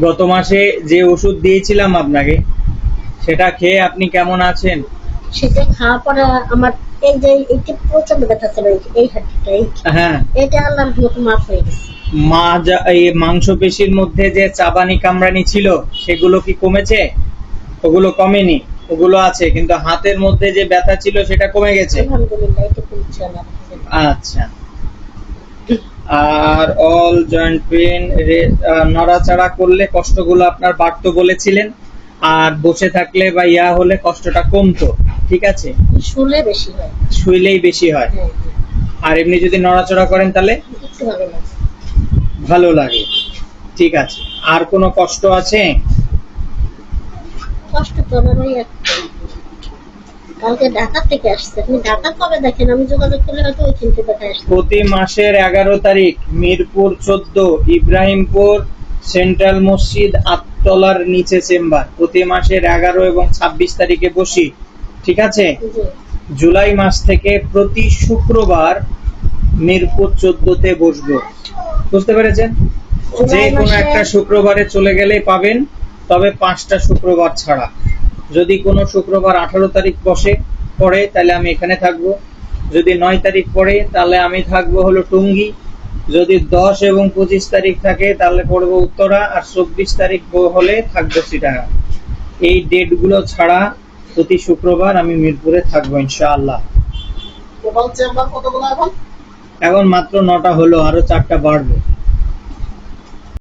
গত মাসে যে ওষুধ দিয়েছিলাম আপনাকে সেটা খেয়ে আপনি কেমন আছেন? সেটা খাওয়ার পরে আমার এই যে এইটা প্রচণ্ড ব্যথা ছিল এই- হাঁটুটা হ্যাঁ। এটা আল্লাহর মাফ হয়ে গেছে। মা এই মাংসপেশির মধ্যে যে চাবানি কামড়ানি ছিল সেগুলো কি কমেছে? ওগুলো কমেনি ওগুলো আছে কিন্তু হাতের মধ্যে যে ব্যথা ছিল সেটা কমে গেছে? আচ্ছা। আর অল জয়েন্ট পেন নড়াচড়া করলে কষ্টগুলো আপনার বাড়তো বলেছিলেন। আর বসে থাকলে বা ইয়া হলে কষ্টটা কমতো ঠিক আছে? শুলে বেশি হয়। শুইলেই বেশি হয়। আর এমনি যদি নড়াচড়া করেন তাহলে? ভালো লাগে ঠিক আছে। আর কোনো কষ্ট আছে? কষ্ট তো। কালকে ঢাকা থেকে আসছে। আপনি ঢাকা কবে দেখেন? আমি যোগাযোগ করলে হয়তো দেখা আসছে প্রতি মাসের এগারো তারিখ মিরপুর চোদ্দ ইব্রাহিমপুর সেন্ট্রাল মসজিদ আটতলার নিচে চেম্বার। প্রতি মাসের এগারো এবং ছাব্বিশ তারিখে বসি। ঠিক আছে? জুলাই মাস থেকে প্রতি শুক্রবার মিরপুর চোদ্দতে বসবো। বুঝতে পেরেছেন? যে কোনো একটা শুক্রবারে চলে গেলেই পাবেন তবে পাঁচটা শুক্রবার ছাড়া। যদি কোনো শুক্রবার আঠারো তারিখ বসে পড়ে তাহলে আমি এখানে থাকব। যদি নয় তারিখ পড়ে তাহলে আমি থাকব হলো টুঙ্গি। যদি দশ এবং পঁচিশ তারিখ থাকে তাহলে পড়ব উত্তরা আর চব্বিশ তারিখ হলে থাকব সিটাঙ্গা এই ডেটগুলো ছাড়া প্রতি শুক্রবার আমি মিরপুরে থাকব ইনশাআল্লাহ। এখন মাত্র নটা হলো আরও চারটা বাড়বে।